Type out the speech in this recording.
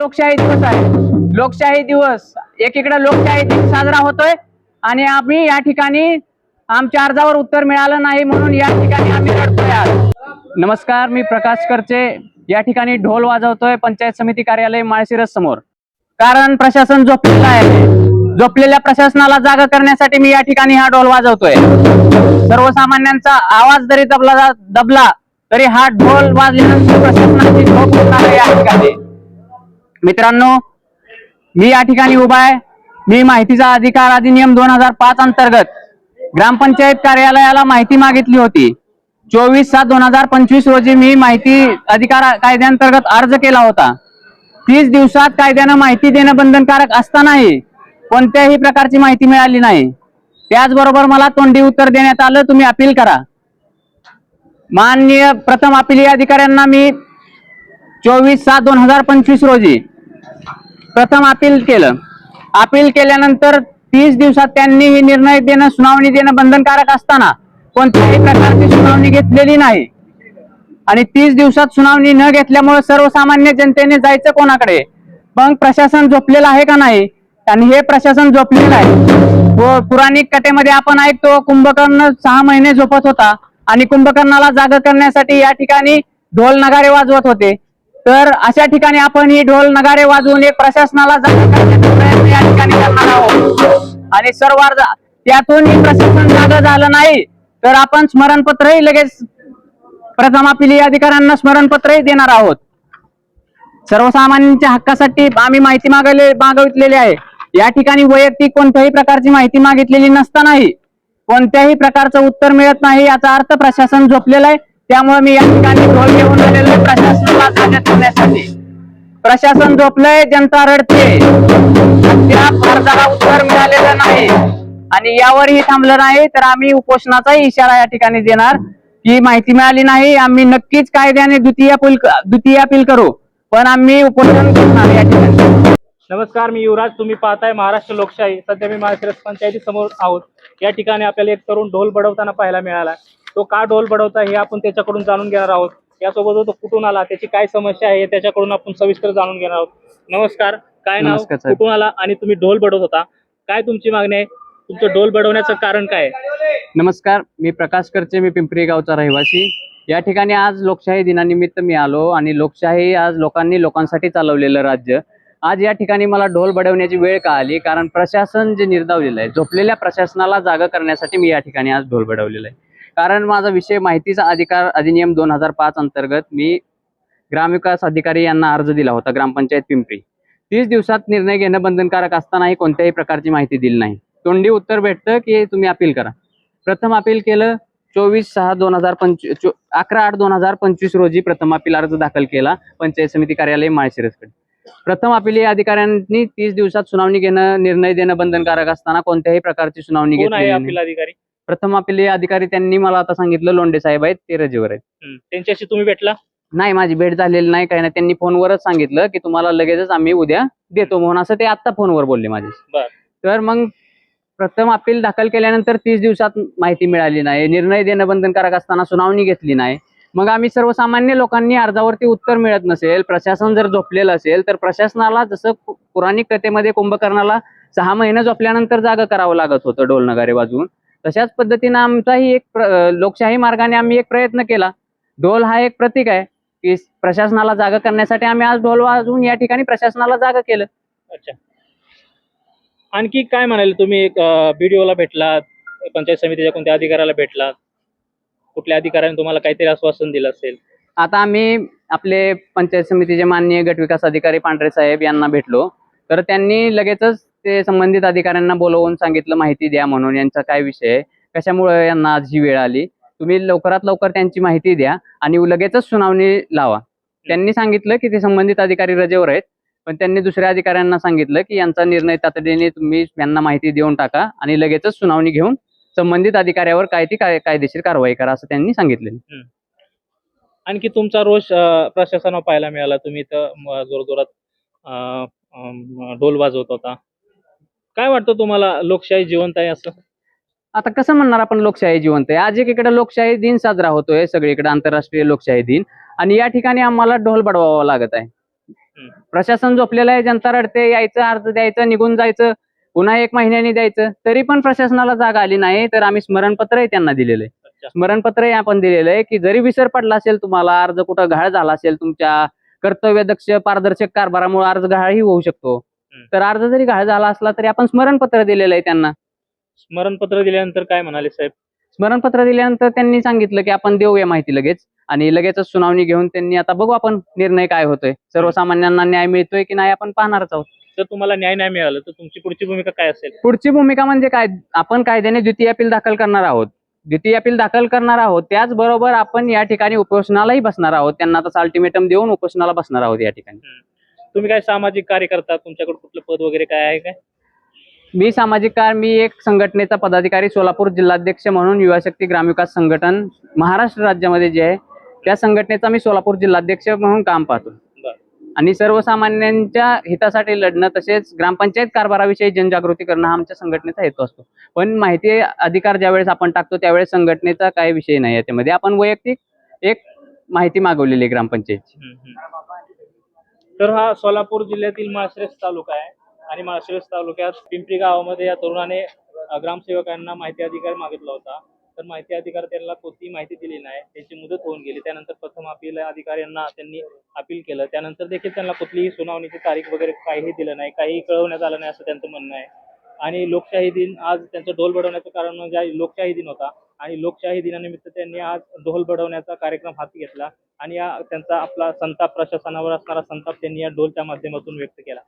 लोकशाही दिवस आहे. लोकशाही दिवस. एकीकडे लोकशाही दिन साजरा होतोय आणि आम्ही या ठिकाणी आमच्या अर्जावर उत्तर मिळालं नाही म्हणून या ठिकाणी आम्ही रडतोय आज. नमस्कार मी प्रकाश करचे. या ठिकाणी ढोल वाजवतोय पंचायत समिती कार्यालय माळशिरस समोर. कारण प्रशासन झोपलेलं आहे. झोपलेल्या प्रशासनाला जागा करण्यासाठी मी या ठिकाणी हा ढोल वाजवतोय. सर्वसामान्यांचा आवाज जरी दबला दबला तरी हा ढोल वाजल्यानंतर प्रशासनाची झोप होणार आहे या ठिकाणी. मित्रांनो मी या ठिकाणी उभा आहे. मी माहितीचा अधिकार अधिनियम दोन हजार पाच अंतर्गत ग्रामपंचायत कार्यालयाला माहिती मागितली होती. चोवीस सात दोन हजार पंचवीस रोजी मी माहिती अधिकार कायद्याअंतर्गत अर्ज केला होता. तीस दिवसात कायद्यानं माहिती देणं बंधनकारक असतानाही कोणत्याही प्रकारची माहिती मिळाली नाही. त्याचबरोबर मला तोंडी उत्तर देण्यात आलं तुम्ही अपील करा. माननीय प्रथम अपिलीय अधिकाऱ्यांना मी चोवीस सात दोन हजार पंचवीस रोजी. प्रथम अपील केलं. अपील केल्यानंतर तीस दिवसात त्यांनी निर्णय देणं सुनावणी देणं बंधनकारक असताना कोणत्याही प्रकारची सुनावणी घेतलेली नाही. आणि तीस दिवसात सुनावणी न घेतल्यामुळे सर्वसामान्य जनतेने जायचं कोणाकडे? मग प्रशासन झोपलेलं आहे का नाही? आणि हे प्रशासन झोपलेलं आहे. व पुराणिक कथेमध्ये आपण ऐकतो कुंभकर्ण सहा महिने झोपत होता. आणि कुंभकर्णाला जाग करण्यासाठी या ठिकाणी ढोल नगारे वाजवत होते. तर अशा ठिकाणी आपण ही ढोल नगारे वाजवून एक प्रशासनाला जागा करण्याचा प्रयत्न या ठिकाणी करणार आहोत. आणि सर्व त्यातूनही प्रशासन जाग झालं नाही तर आपण स्मरणपत्रही लगेच प्रथम आपली अधिकाऱ्यांना स्मरणपत्रही देणार आहोत. सर्वसामान्यांच्या हक्कासाठी आम्ही माहिती मागवले मागवितलेली आहे. या ठिकाणी वैयक्तिक कोणत्याही प्रकारची माहिती मागितलेली नसतानाही कोणत्याही प्रकारचं उत्तर मिळत नाही याचा अर्थ प्रशासन झोपलेला आहे. त्यामुळे मी या ठिकाणी ढोल घेऊन आलेलो आहे प्रशासनाला जागा करण्यासाठी प्रशासन झोपलंय जनता रडते त्या अर्जाला उत्तर मिळालेलं नाही. आणि यावरही थांबलं नाही तर आम्ही उपोषणाचाही इशारा या ठिकाणी देणार. ही माहिती मिळाली नाही आम्ही नक्कीच कायद्याने द्वितीय अपील द्वितीय अपील करू. पण आम्ही उपोषण करणार या ठिकाणी. नमस्कार मी युवराज. तुम्ही पाहताय महाराष्ट्र लोकशाही. सध्या मी महाराष्ट्र पंचायती समोर आहोत. या ठिकाणी आपल्याला एक तरुण ढोल बडवताना पाहायला मिळाला. तो का ढोल बडवता हे आपण त्याच्याकडून जाणून घेणार आहोत. यासोबत तो कुठून आला त्याची काय समस्या आहे हे त्याच्याकडून आपण सविस्तर जाणून घेणार आहोत. नमस्कार काय नाव नमस्कार, साहेब. कुठून आला आणि तुम्ही ढोल बडवत होता? काय तुमची मागणी आहे? तुमचं ढोल बडवण्याचं कारण काय आहे? नमस्कार मी प्रकाश करचे मी पिंपरी गावचा रहिवासी. या ठिकाणी आज लोकशाही दिनानिमित्त मी आलो आणि लोकशाही आज लोकांनी लोकांसाठी चालवलेलं राज्य. आज या ठिकाणी मला ढोल बडवण्याची वेळ का आली कारण प्रशासन जे निर्धावलेलं आहे झोपलेल्या प्रशासनाला जागा करण्यासाठी मी या ठिकाणी आज ढोल बडवलेलं आहे. कारण माझा विषय माहितीचा अधिकार अधिनियम दोन हजार पाच अंतर्गत मी ग्रामविकास अधिकारी यांना अर्ज दिला होता ग्रामपंचायत पिंपरी. तीस दिवसात निर्णय घेणं बंधनकारक असतानाही कोणत्याही प्रकारची माहिती दिली नाही. तोंडी उत्तर भेटतं की तुम्ही अपील करा. प्रथम अपील केलं चोवीस सहा दोन हजार पंचवीस अकरा आठ दोन हजार पंचवीस रोजी प्रथम अपील अर्ज दाखल केला पंचायत समिती कार्यालय माळशिरसकडे. प्रथम अपील अधिकाऱ्यांनी तीस दिवसात सुनावणी घेणं निर्णय देणं बंधनकारक असताना कोणत्याही प्रकारची सुनावणी. अपील अधिकारी? प्रथम अपील अधिकारी त्यांनी मला आता सांगितलं लोंढे साहेब आहेत ते रजेवर आहेत. त्यांच्याशी तुम्ही भेटला? नाही माझी भेट झालेली नाही काही नाही. त्यांनी फोनवरच सांगितलं की तुम्हाला लगेचच आम्ही उद्या देतो म्हणून. असं ते आत्ता फोनवर बोलले माझे. बर. तर मग प्रथम अपील दाखल केल्यानंतर तीस दिवसात माहिती मिळाली नाही. निर्णय देणं बंधनकारक असताना सुनावणी घेतली नाही. मग आम्ही सर्वसामान्य लोकांनी अर्जावरती उत्तर मिळत नसेल प्रशासन जर झोपलेलं असेल तर प्रशासनाला जसं पु- पुराणिक कथेमध्ये कुंभकर्णाला सहा महिने झोपल्यानंतर जागा करावं लागत होतं ढोल नगारे वाजवून. तशाच पद्धतीनं आमचाही एक लोकशाही मार्गाने आम्ही एक प्रयत्न केला. ढोल हा एक प्रतीक आहे की प्रशासनाला जागा करण्यासाठी आम्ही आज ढोल वाजवून या ठिकाणी प्रशासनाला जागा केलं. अच्छा. आणखी काय म्हणाले तुम्ही एक बीडीओला भेटलात पंचायत समितीच्या कोणत्या अधिकाऱ्याला भेटलात? कुठल्या अधिकाऱ्याने तुम्हाला काहीतरी आश्वासन दिलं असेल? आता आम्ही आपले पंचायत समितीचे माननीय गटविकास अधिकारी पांढरे साहेब यांना भेटलो. तर त्यांनी लगेचच ते संबंधित अधिकाऱ्यांना बोलवून सांगितलं माहिती द्या म्हणून यांचा काय विषय आहे? कशामुळे यांना आज ही वेळ आली? तुम्ही लवकरात लवकर त्यांची माहिती द्या आणि लगेचच सुनावणी लावा. त्यांनी सांगितलं की ते संबंधित अधिकारी रजेवर आहेत पण त्यांनी दुसऱ्या अधिकाऱ्यांना सांगितलं की यांचा निर्णय तातडीने तुम्ही यांना माहिती देऊन टाका आणि लगेचच सुनावणी घेऊन संबंधित अधिकाऱ्यावर काय ती काय कायदेशीर कारवाई करा असं त्यांनी सांगितले आणखी तुमचा रोष प्रशासनावर पाहायला मिळाला. तुम्ही तर जोरजोरात ढोल वाजवत होता. काय वाटतं तुम्हाला लोकशाही जिवंत आहे असं? आता कसं म्हणणार आपण लोकशाही जिवंत आहे? आज एकीकडे लोकशाही दिन साजरा होतोय सगळीकडे आंतरराष्ट्रीय लोकशाही दिन. आणि या ठिकाणी आम्हाला ढोल बडवावा लागत आहे. प्रशासन झोपलेलं आहे जनता रडते यायचं अर्ज द्यायचं निघून जायचं पुन्हा एक महिन्यानी द्यायचं. तरी पण प्रशासनाला जागा आली नाही तर आम्ही स्मरणपत्रही त्यांना दिलेलं आहे. स्मरणपत्रही आपण दिलेलं आहे की जरी विसर पडला असेल तुम्हाला अर्ज कुठं घाळ झाला असेल तुमच्या कर्तव्यदक्ष पारदर्शक कारभारामुळे अर्ज घाळही होऊ शकतो. तर अर्ज जरी घाळ झाला असला तरी आपण स्मरणपत्र दिलेलं आहे त्यांना. स्मरणपत्र दिल्यानंतर काय म्हणाले साहेब? स्मरणपत्र दिल्यानंतर त्यांनी सांगितलं की आपण देऊया माहिती लगेच आणि लगेचच सुनावणी घेऊन त्यांनी आता बघू आपण निर्णय काय होतोय. सर्वसामान्यांना न्याय मिळतोय की नाही आपण पाहणारच आहोत. जर तुम्हाला न्याय नाही मिळाला तर तुमची पुढची भूमिका काय असेल? पुढची भूमिका म्हणजे काय? आपण कायद्याने द्वितीय अपील दाखल करणार आहोत. द्वितीय अपील दाखल करणार आहोत. त्याचबरोबर आपण या ठिकाणी उपोषणालाही बसणार आहोत. त्यांना तसं अल्टिमेटम देऊन उपोषणाला बसणार आहोत या ठिकाणी. तुम्ही काय सामाजिक कार्य करता? तुमच्याकडे कुठलं पद वगैरे काय आहे काय? मी सामाजिक कार्य मी एक संघटनेचा पदाधिकारी सोलापूर जिल्हाध्यक्ष म्हणून युवाशक्ती ग्रामविकास संघटन महाराष्ट्र राज्यामध्ये जे आहे त्या संघटनेचा मी सोलापूर जिल्हाध्यक्ष म्हणून काम पाहतो. आणि सर्वसामान्यांच्या हितासाठी लढणं तसेच ग्रामपंचायत कारभाराविषयी जनजागृती करणं हा आमच्या संघटनेचा हेतू असतो. पण माहिती अधिकार ज्यावेळेस आपण टाकतो त्यावेळेस संघटनेचा काही विषय नाही याच्यामध्ये. आपण वैयक्तिक एक माहिती मागवलेली आहे ग्रामपंचायतची. तर हा सोलापूर जिल्ह्यातील माळशिरस तालुका आहे. आणि माळशिरस तालुक्यात पिंपरी गावामध्ये या तरुणाने ग्रामसेवकांना माहिती अधिकार मागितला होता. तर माहिती अधिकार त्यांना कोणतीही माहिती दिली नाही. त्याची मुदत होऊन गेली. त्यानंतर प्रथम अपील अधिकाऱ्यांना त्यांनी अपील केलं. त्यानंतर देखील त्यांना कुठलीही सुनावणीची तारीख वगैरे काहीही दिलं नाही. काहीही कळवण्यात आलं नाही असं त्यांचं म्हणणं आहे. आणि लोकशाही दिन आज त्यांचं ढोल बडवण्याचं कारण म्हणजे लोकशाही दिन होता. आणि लोकशाही दिनानिमित्त त्यांनी आज ढोल बडवण्याचा कार्यक्रम हाती घेतला आणि या त्यांचा आपला संताप प्रशासनावर असणारा संताप त्यांनी या ढोलच्या माध्यमातून व्यक्त केला.